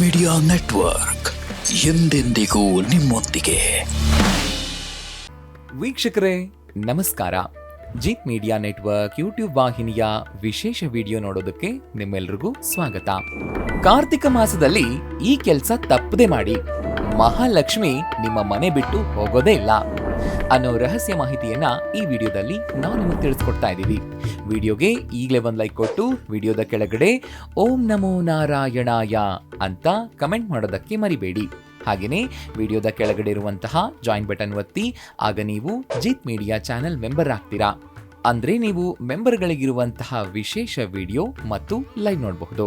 Media network ಎಂದೆಂದಿಗೂ ನಿಮ್ಮೊಂದಿಗೆ. ವೀಕ್ಷಕರೇ, ನಮಸ್ಕಾರ. ಜೀತ್ ಮೀಡಿಯಾ ನೆಟ್ವರ್ಕ್ ಯೂಟ್ಯೂಬ್ ವಾಹಿನಿಯ ವಿಶೇಷ ವಿಡಿಯೋ ನೋಡೋದಕ್ಕೆ ನಿಮ್ಮೆಲ್ರಿಗೂ ಸ್ವಾಗತ. ಕಾರ್ತಿಕ ಮಾಸದಲ್ಲಿ ಈ ಕೆಲಸ ತಪ್ಪದೆ ಮಾಡಿ. ಮಹಾಲಕ್ಷ್ಮಿ ನಿಮ್ಮ ಮನೆ ಬಿಟ್ಟು ಹೋಗೋದೇ ಇಲ್ಲ. ಅನ್ನೋ ರಹಸ್ಯ ಮಾಹಿತಿಯನ್ನ ಈ ವಿಡಿಯೋದಲ್ಲಿ ನಾವು ನಿಮಗೆ ತಿಳಿಸ್ಕೊಡ್ತಾ ಇದ್ದೀವಿ. ವಿಡಿಯೋಗೆ ಈಗಲೇ ಒಂದು ಲೈಕ್ ಕೊಟ್ಟು ವಿಡಿಯೋದ ಕೆಳಗಡೆ ಓಂ ನಮೋ ನಾರಾಯಣಾಯ ಅಂತ ಕಮೆಂಟ್ ಮಾಡೋದಕ್ಕೆ ಮರಿಬೇಡಿ. ಹಾಗೆಯೇ ವಿಡಿಯೋದ ಕೆಳಗಡೆ ಇರುವಂತಹ ಜಾಯಿನ್ ಬಟನ್ ಒತ್ತಿ, ಆಗ ನೀವು ಜೀತ್ ಮೀಡಿಯಾ ಚಾನೆಲ್ ಮೆಂಬರ್ ಆಗ್ತೀರಾ. ಅಂದರೆ ನೀವು ಮೆಂಬರ್ಗಳಿಗಿರುವಂತಹ ವಿಶೇಷ ವಿಡಿಯೋ ಮತ್ತು ಲೈವ್ ನೋಡಬಹುದು.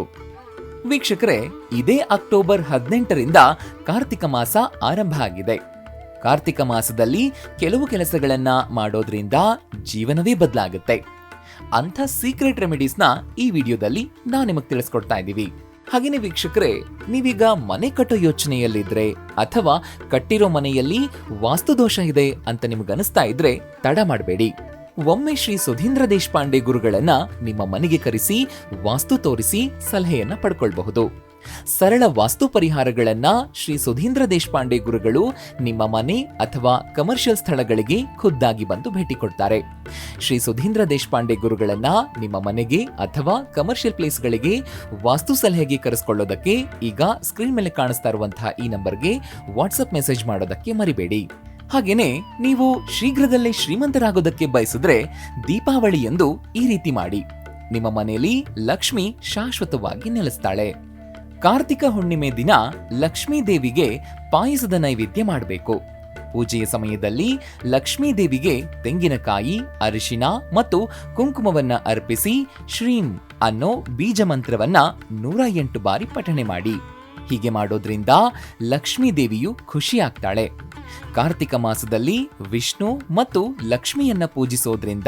ವೀಕ್ಷಕರೇ, ಇದೇ ಅಕ್ಟೋಬರ್ ಹದಿನೆಂಟರಿಂದ ಕಾರ್ತಿಕ ಮಾಸ ಆರಂಭ ಆಗಿದೆ. ಕಾರ್ತಿಕ ಮಾಸದಲ್ಲಿ ಕೆಲವು ಕೆಲಸಗಳನ್ನ ಮಾಡೋದ್ರಿಂದ ಜೀವನವೇ ಬದಲಾಗುತ್ತೆ. ಅಂಥ ಸೀಕ್ರೆಟ್ ರೆಮಿಡೀಸ್ನ ಈ ವಿಡಿಯೋದಲ್ಲಿ ನಾ ನಿಮಗೆ ತಿಳಿಸ್ಕೊಡ್ತಾ ಇದ್ದೀವಿ. ಹಾಗೇನೆ ವೀಕ್ಷಕರೇ, ನೀವೀಗ ಮನೆ ಕಟ್ಟೋ ಯೋಚನೆಯಲ್ಲಿದ್ರೆ ಅಥವಾ ಕಟ್ಟಿರೋ ಮನೆಯಲ್ಲಿ ವಾಸ್ತುದೋಷ ಇದೆ ಅಂತ ನಿಮಗನಿಸ್ತಾ ಇದ್ರೆ ತಡ ಮಾಡಬೇಡಿ. ಒಮ್ಮೆ ಶ್ರೀ ಸುಧೀಂದ್ರ ದೇಶಪಾಂಡೆ ಗುರುಗಳನ್ನ ನಿಮ್ಮ ಮನೆಗೆ ಕರೆಸಿ, ವಾಸ್ತು ತೋರಿಸಿ ಸಲಹೆಯನ್ನ ಪಡ್ಕೊಳ್ಬಹುದು. ಸರಳ ವಾಸ್ತು ಪರಿಹಾರಗಳನ್ನ ಶ್ರೀ ಸುಧೀಂದ್ರ ದೇಶಪಾಂಡೆ ಗುರುಗಳು ನಿಮ್ಮ ಮನೆ ಅಥವಾ ಕಮರ್ಷಿಯಲ್ ಸ್ಥಳಗಳಿಗೆ ಖುದ್ದಾಗಿ ಬಂದು ಭೇಟಿ ಕೊಡ್ತಾರೆ. ಶ್ರೀ ಸುಧೀಂದ್ರ ದೇಶಪಾಂಡೆ ಗುರುಗಳನ್ನ ನಿಮ್ಮ ಮನೆಗೆ ಅಥವಾ ಕಮರ್ಷಿಯಲ್ ಪ್ಲೇಸ್ಗಳಿಗೆ ವಾಸ್ತು ಸಲಹೆಗೆ ಕರೆಸ್ಕೊಳ್ಳೋದಕ್ಕೆ ಈಗ ಸ್ಕ್ರೀನ್ ಮೇಲೆ ಕಾಣಿಸ್ತಾ ಇರುವಂತಹ ಈ ನಂಬರ್ಗೆ ವಾಟ್ಸಪ್ ಮೆಸೇಜ್ ಮಾಡೋದಕ್ಕೆ ಮರಿಬೇಡಿ. ಹಾಗೇನೆ ನೀವು ಶೀಘ್ರದಲ್ಲೇ ಶ್ರೀಮಂತರಾಗೋದಕ್ಕೆ ಬಯಸಿದ್ರೆ ದೀಪಾವಳಿ ಎಂದು ಈ ರೀತಿ ಮಾಡಿ. ನಿಮ್ಮ ಮನೆಯಲ್ಲಿ ಲಕ್ಷ್ಮಿ ಶಾಶ್ವತವಾಗಿ ನೆಲೆಸ್ತಾಳೆ. ಕಾರ್ತಿಕ ಹುಣ್ಣಿಮೆ ದಿನ ಲಕ್ಷ್ಮೀ ದೇವಿಗೆ ಪಾಯಸದ ನೈವೇದ್ಯ ಮಾಡಬೇಕು. ಪೂಜೆಯ ಸಮಯದಲ್ಲಿ ಲಕ್ಷ್ಮೀ ದೇವಿಗೆ ತೆಂಗಿನಕಾಯಿ, ಅರಿಶಿನ ಮತ್ತು ಕುಂಕುಮವನ್ನ ಅರ್ಪಿಸಿ ಶ್ರೀಂ ಅನ್ನೋ ಬೀಜ ಮಂತ್ರವನ್ನ ನೂರ ಎಂಟು ಬಾರಿ ಪಠಣೆ ಮಾಡಿ. ಹೀಗೆ ಮಾಡೋದ್ರಿಂದ ಲಕ್ಷ್ಮೀ ದೇವಿಯು ಖುಷಿಯಾಗ್ತಾಳೆ ಕಾರ್ತಿಕ ಮಾಸದಲ್ಲಿ ವಿಷ್ಣು ಮತ್ತು ಲಕ್ಷ್ಮಿಯನ್ನ ಪೂಜಿಸೋದ್ರಿಂದ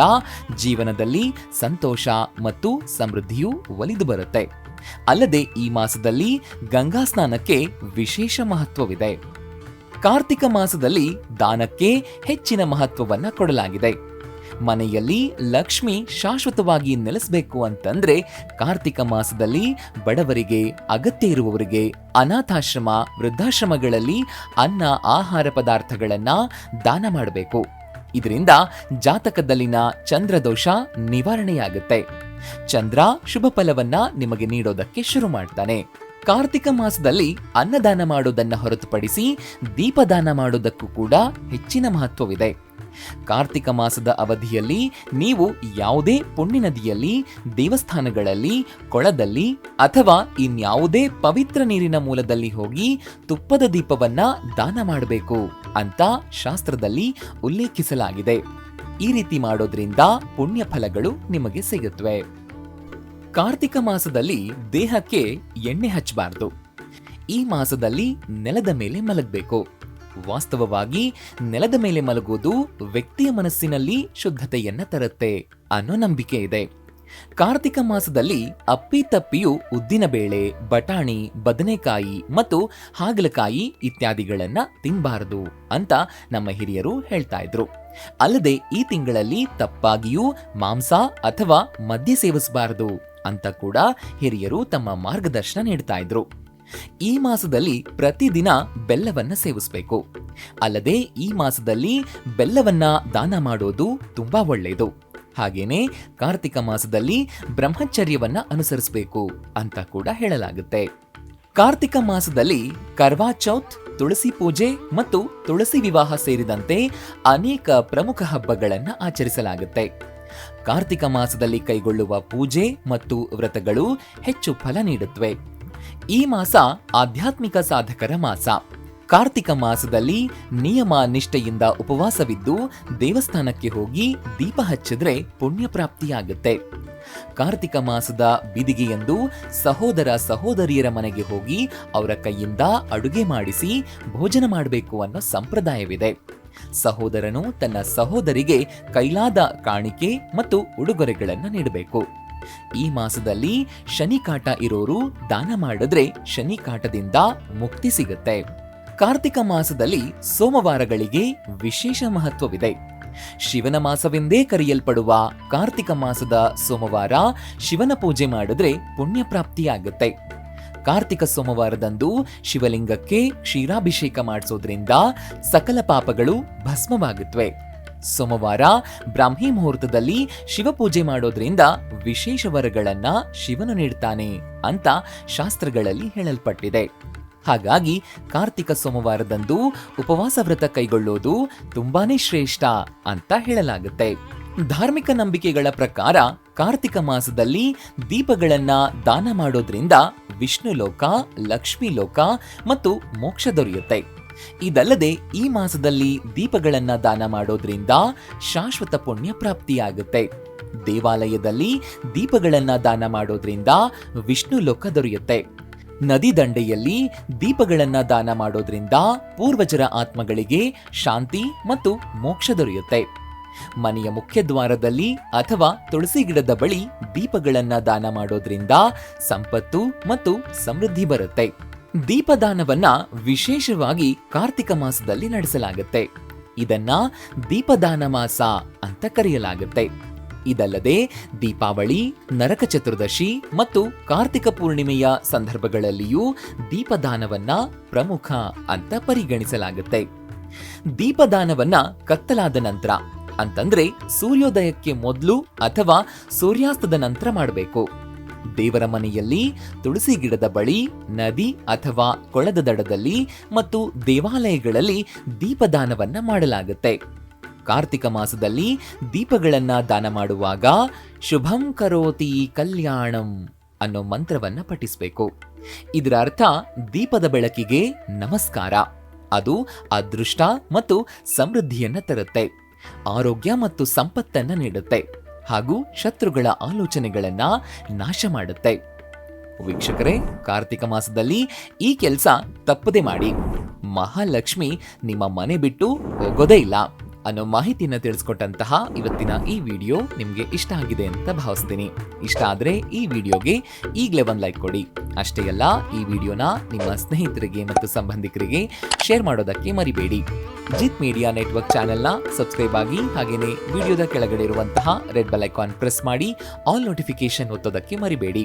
ಜೀವನದಲ್ಲಿ ಸಂತೋಷ ಮತ್ತು ಸಮೃದ್ಧಿಯು ಒಲಿದು ಬರುತ್ತೆ. ಅಲ್ಲದೆ ಈ ಮಾಸದಲ್ಲಿ ಗಂಗಾ ಸ್ನಾನಕ್ಕೆ ವಿಶೇಷ ಮಹತ್ವವಿದೆ. ಕಾರ್ತಿಕ ಮಾಸದಲ್ಲಿ ದಾನಕ್ಕೆ ಹೆಚ್ಚಿನ ಮಹತ್ವವನ್ನು ಕೊಡಲಾಗಿದೆ. ಮನೆಯಲ್ಲಿ ಲಕ್ಷ್ಮಿ ಶಾಶ್ವತವಾಗಿ ನೆಲೆಸಬೇಕು ಅಂತಂದ್ರೆ ಕಾರ್ತಿಕ ಮಾಸದಲ್ಲಿ ಬಡವರಿಗೆ, ಅಗತ್ಯ ಇರುವವರಿಗೆ ಅನಾಥಾಶ್ರಮ, ವೃದ್ಧಾಶ್ರಮಗಳಲ್ಲಿ ಅನ್ನ, ಆಹಾರ ಪದಾರ್ಥಗಳನ್ನ ದಾನ ಮಾಡಬೇಕು. ಇದರಿಂದ ಜಾತಕದಲ್ಲಿನ ಚಂದ್ರದೋಷ ನಿವಾರಣೆಯಾಗುತ್ತೆ. ಚಂದ್ರ ಶುಭ ಫಲವನ್ನ ನಿಮಗೆ ನೀಡೋದಕ್ಕೆ ಶುರು ಮಾಡ್ತಾನೆ. ಕಾರ್ತಿಕ ಮಾಸದಲ್ಲಿ ಅನ್ನದಾನ ಮಾಡೋದನ್ನ ಹೊರತುಪಡಿಸಿ ದೀಪದಾನ ಮಾಡೋದಕ್ಕೂ ಕೂಡ ಹೆಚ್ಚಿನ ಮಹತ್ವವಿದೆ. ಕಾರ್ತಿಕ ಮಾಸದ ಅವಧಿಯಲ್ಲಿ ನೀವು ಯಾವುದೇ ಪುಣ್ಯ ನದಿಯಲ್ಲಿ ದೇವಸ್ಥಾನಗಳಲ್ಲಿ, ಕೊಳದಲ್ಲಿ ಅಥವಾ ಇನ್ಯಾವುದೇ ಪವಿತ್ರ ನೀರಿನ ಮೂಲದಲ್ಲಿ ಹೋಗಿ ತುಪ್ಪದ ದೀಪವನ್ನ ದಾನ ಮಾಡಬೇಕು ಅಂತ ಶಾಸ್ತ್ರದಲ್ಲಿ ಉಲ್ಲೇಖಿಸಲಾಗಿದೆ. ಈ ರೀತಿ ಮಾಡೋದ್ರಿಂದ ಪುಣ್ಯ ಫಲಗಳು ನಿಮಗೆ ಸಿಗುತ್ತವೆ ಕಾರ್ತಿಕ ಮಾಸದಲ್ಲಿ ದೇಹಕ್ಕೆ ಎಣ್ಣೆ ಹಚ್ಚಬಾರದು. ಈ ಮಾಸದಲ್ಲಿ ನೆಲದ ಮೇಲೆ ಮಲಗಬೇಕು. ವಾಸ್ತವವಾಗಿ ನೆಲದ ಮೇಲೆ ಮಲಗುವುದು ವ್ಯಕ್ತಿಯ ಮನಸ್ಸಿನಲ್ಲಿ ಶುದ್ಧತೆಯನ್ನ ತರುತ್ತೆ ಅನ್ನೋ ನಂಬಿಕೆ ಇದೆ. ಕಾರ್ತಿಕ ಮಾಸದಲ್ಲಿ ಅಪ್ಪಿತಪ್ಪಿಯು ಉದ್ದಿನಬೇಳೆ ಬಟಾಣಿ, ಬದನೆಕಾಯಿ ಮತ್ತು ಹಾಗಲಕಾಯಿ ಇತ್ಯಾದಿಗಳನ್ನ ತಿನ್ನಬಾರದು ಅಂತ ನಮ್ಮ ಹಿರಿಯರು ಹೇಳ್ತಾ ಇದ್ರು. ಅಲ್ಲದೆ ಈ ತಿಂಗಳಲ್ಲಿ ತಪ್ಪಾಗಿಯೂ ಮಾಂಸ ಅಥವಾ ಮದ್ಯ ಸೇವಿಸಬಾರದು ಅಂತ ಕೂಡ ಹಿರಿಯರು ತಮ್ಮ ಮಾರ್ಗದರ್ಶನ ನೀಡ್ತಾ ಇದ್ರು. ಈ ಮಾಸದಲ್ಲಿ ಪ್ರತಿದಿನ ಬೆಲ್ಲವನ್ನ ಸೇವಿಸಬೇಕು. ಅಲ್ಲದೆ ಈ ಮಾಸದಲ್ಲಿ ಬೆಲ್ಲವನ್ನ ದಾನ ಮಾಡೋದು ತುಂಬಾ ಒಳ್ಳೆಯದು ಹಾಗೇನೆ ಕಾರ್ತಿಕ ಮಾಸದಲ್ಲಿ ಬ್ರಹ್ಮಚರ್ಯವನ್ನ ಅನುಸರಿಸಬೇಕು ಅಂತ ಕೂಡ ಹೇಳಲಾಗುತ್ತೆ. ಕಾರ್ತಿಕ ಮಾಸದಲ್ಲಿ ಕರ್ವಾ ಚೌತ್, ತುಳಸಿ ಪೂಜೆ ಮತ್ತು ತುಳಸಿ ವಿವಾಹ ಸೇರಿದಂತೆ ಅನೇಕ ಪ್ರಮುಖ ಹಬ್ಬಗಳನ್ನು ಆಚರಿಸಲಾಗುತ್ತೆ. ಕಾರ್ತಿಕ ಮಾಸದಲ್ಲಿ ಕೈಗೊಳ್ಳುವ ಪೂಜೆ ಮತ್ತು ವ್ರತಗಳು ಹೆಚ್ಚು ಫಲ ನೀಡುತ್ತವೆ. ಈ ಮಾಸ ಆಧ್ಯಾತ್ಮಿಕ ಸಾಧಕರ ಮಾಸ. ಕಾರ್ತಿಕ ಮಾಸದಲ್ಲಿ ನಿಯಮ ನಿಷ್ಠೆಯಿಂದ ಉಪವಾಸವಿದ್ದು ದೇವಸ್ಥಾನಕ್ಕೆ ಹೋಗಿ ದೀಪ ಹಚ್ಚಿದ್ರೆ ಪುಣ್ಯ ಪ್ರಾಪ್ತಿಯಾಗುತ್ತೆ ಕಾರ್ತಿಕ ಮಾಸದ ಬಿದಿಗೆಯಂದು ಸಹೋದರ ಸಹೋದರಿಯರ ಮನೆಗೆ ಹೋಗಿ ಅವರ ಕೈಯಿಂದ ಅಡುಗೆ ಮಾಡಿಸಿ ಭೋಜನ ಮಾಡಬೇಕು ಅನ್ನೋ ಸಂಪ್ರದಾಯವಿದೆ. ಸಹೋದರನು ತನ್ನ ಸಹೋದರಿಗೆ ಕೈಲಾದ ಕಾಣಿಕೆ ಮತ್ತು ಉಡುಗೊರೆಗಳನ್ನು ನೀಡಬೇಕು. ಈ ಮಾಸದಲ್ಲಿ ಶನಿ ಕಾಟ ಇರೋರು ದಾನ ಮಾಡಿದ್ರೆ ಶನಿ ಕಾಟದಿಂದ ಮುಕ್ತಿ ಸಿಗುತ್ತೆ. ಕಾರ್ತಿಕ ಮಾಸದಲ್ಲಿ ಸೋಮವಾರಗಳಿಗೆ ವಿಶೇಷ ಮಹತ್ವವಿದೆ. ಶಿವನ ಮಾಸವೆಂದೇ ಕರೆಯಲ್ಪಡುವ ಕಾರ್ತಿಕ ಮಾಸದ ಸೋಮವಾರ ಶಿವನ ಪೂಜೆ ಮಾಡಿದ್ರೆ ಪುಣ್ಯ ಪ್ರಾಪ್ತಿಯಾಗುತ್ತೆ ಕಾರ್ತಿಕ ಸೋಮವಾರದಂದು ಶಿವಲಿಂಗಕ್ಕೆ ಕ್ಷೀರಾಭಿಷೇಕ ಮಾಡಿಸೋದ್ರಿಂದ ಸಕಲ ಪಾಪಗಳು ಭಸ್ಮವಾಗುತ್ತವೆ ಸೋಮವಾರ ಬ್ರಾಹ್ಮಿ ಮುಹೂರ್ತದಲ್ಲಿ ಶಿವಪೂಜೆ ಮಾಡೋದ್ರಿಂದ ವಿಶೇಷ ವರಗಳನ್ನ ಶಿವನು ನೀಡ್ತಾನೆ ಅಂತ ಶಾಸ್ತ್ರಗಳಲ್ಲಿ ಹೇಳಲ್ಪಟ್ಟಿದೆ. ಹಾಗಾಗಿ ಕಾರ್ತಿಕ ಸೋಮವಾರದಂದು ಉಪವಾಸ ವ್ರತ ಕೈಗೊಳ್ಳೋದು ತುಂಬಾನೇ ಶ್ರೇಷ್ಠ ಅಂತ ಹೇಳಲಾಗುತ್ತೆ. ಧಾರ್ಮಿಕ ನಂಬಿಕೆಗಳ ಪ್ರಕಾರ ಕಾರ್ತಿಕ ಮಾಸದಲ್ಲಿ ದೀಪಗಳನ್ನ ದಾನ ಮಾಡೋದ್ರಿಂದ ವಿಷ್ಣು ಲೋಕ, ಲಕ್ಷ್ಮಿ ಲೋಕ ಮತ್ತು ಮೋಕ್ಷ ದೊರೆಯುತ್ತೆ. ಇದಲ್ಲದೆ ಈ ಮಾಸದಲ್ಲಿ ದೀಪಗಳನ್ನ ದಾನ ಮಾಡೋದ್ರಿಂದ ಶಾಶ್ವತ ಪುಣ್ಯ ಪ್ರಾಪ್ತಿಯಾಗುತ್ತೆ. ದೇವಾಲಯದಲ್ಲಿ ದೀಪಗಳನ್ನ ದಾನ ಮಾಡೋದ್ರಿಂದ ವಿಷ್ಣು ಲೋಕ ದೊರೆಯುತ್ತೆ. ನದಿ ದಂಡೆಯಲ್ಲಿ ದೀಪಗಳನ್ನ ದಾನ ಮಾಡೋದ್ರಿಂದ ಪೂರ್ವಜರ ಆತ್ಮಗಳಿಗೆ ಶಾಂತಿ ಮತ್ತು ಮೋಕ್ಷ ದೊರೆಯುತ್ತೆ. ಮನೆಯ ಮುಖ್ಯ ದ್ವಾರದಲ್ಲಿ ಅಥವಾ ತುಳಸಿ ಗಿಡದ ಬಳಿ ದೀಪಗಳನ್ನ ದಾನ ಮಾಡೋದ್ರಿಂದ ಸಂಪತ್ತು ಮತ್ತು ಸಮೃದ್ಧಿ ಬರುತ್ತೆ. ದೀಪದಾನವನ್ನ ವಿಶೇಷವಾಗಿ ಕಾರ್ತಿಕ ಮಾಸದಲ್ಲಿ ನಡೆಸಲಾಗುತ್ತೆ. ಇದನ್ನ ದೀಪದಾನ ಮಾಸ ಅಂತ ಕರೆಯಲಾಗುತ್ತೆ. ಇದಲ್ಲದೆ ದೀಪಾವಳಿ, ನರಕ ಚತುರ್ದಶಿ ಮತ್ತು ಕಾರ್ತಿಕ ಪೂರ್ಣಿಮೆಯ ಸಂದರ್ಭಗಳಲ್ಲಿಯೂ ದೀಪದಾನವನ್ನ ಪ್ರಮುಖ ಅಂತ ಪರಿಗಣಿಸಲಾಗುತ್ತೆ. ದೀಪದಾನವನ್ನ ಕತ್ತಲಾದ ನಂತರ ಅಂತಂದ್ರೆ ಸೂರ್ಯೋದಯಕ್ಕೆ ಮೊದಲು ಅಥವಾ ಸೂರ್ಯಾಸ್ತದ ನಂತರ ಮಾಡಬೇಕು. ದೇವರ ಮನೆಯಲ್ಲಿ ತುಳಸಿ ಗಿಡದ ಬಳಿ, ನದಿ ಅಥವಾ ಕೊಳದ ದಡದಲ್ಲಿ ಮತ್ತು ದೇವಾಲಯಗಳಲ್ಲಿ ದೀಪದಾನವನ್ನ ಮಾಡಲಾಗುತ್ತೆ. ಕಾರ್ತಿಕ ಮಾಸದಲ್ಲಿ ದೀಪಗಳನ್ನ ದಾನ ಮಾಡುವಾಗ ಶುಭಂ ಕರೋತಿ ಕಲ್ಯಾಣಂ ಅನ್ನೋ ಮಂತ್ರವನ್ನ ಪಠಿಸಬೇಕು. ಇದರ ಅರ್ಥ ದೀಪದ ಬೆಳಕಿಗೆ ನಮಸ್ಕಾರ. ಅದು ಅದೃಷ್ಟ ಮತ್ತು ಸಮೃದ್ಧಿಯನ್ನ ತರುತ್ತೆ. ಆರೋಗ್ಯ ಮತ್ತು ಸಂಪತ್ತನ್ನ ನೀಡುತ್ತೆ. ಹಾಗೂ ಶತ್ರುಗಳ ಆಲೋಚನೆಗಳನ್ನ ನಾಶ ಮಾಡುತ್ತೆ. ವೀಕ್ಷಕರೇ, ಕಾರ್ತಿಕ ಮಾಸದಲ್ಲಿ ಈ ಕೆಲಸ ತಪ್ಪದೆ ಮಾಡಿ. ಮಹಾಲಕ್ಷ್ಮಿ ನಿಮ್ಮ ಮನೆ ಬಿಟ್ಟು ಹೋಗೋದೇ ಇಲ್ಲ. ಅನ್ನೋ ಮಾಹಿತಿನ ತಿಳಿಸ್ಕೊಟ್ಟಂತಹ ಇವತ್ತಿನ ಈ ವಿಡಿಯೋ ನಿಮಗೆ ಇಷ್ಟ ಆಗಿದೆ ಅಂತ ಭಾವಿಸ್ತೀನಿ. ಇಷ್ಟ ಆದರೆ ಈ ವಿಡಿಯೋಗೆ ಈಗಲೇ ಒಂದು ಲೈಕ್ ಕೊಡಿ. ಅಷ್ಟೇ ಅಲ್ಲ, ಈ ವಿಡಿಯೋನ ನಿಮ್ಮ ಸ್ನೇಹಿತರಿಗೆ ಮತ್ತು ಸಂಬಂಧಿಕರಿಗೆ ಶೇರ್ ಮಾಡೋದಕ್ಕೆ ಮರಿಬೇಡಿ. ಜಿತ್ ಮೀಡಿಯಾ ನೆಟ್ವರ್ಕ್ ಚಾನೆಲ್ನ ಸಬ್ಸ್ಕ್ರೈಬ್ ಆಗಿ ಹಾಗೇನೆ ವಿಡಿಯೋದ ಕೆಳಗಡೆ ಇರುವಂತಹ ರೆಡ್ ಬೆಲ್ ಐಕಾನ್ ಪ್ರೆಸ್ ಮಾಡಿ, ಆಲ್ ನೋಟಿಫಿಕೇಶನ್ ಒತ್ತೋದಕ್ಕೆ ಮರಿಬೇಡಿ.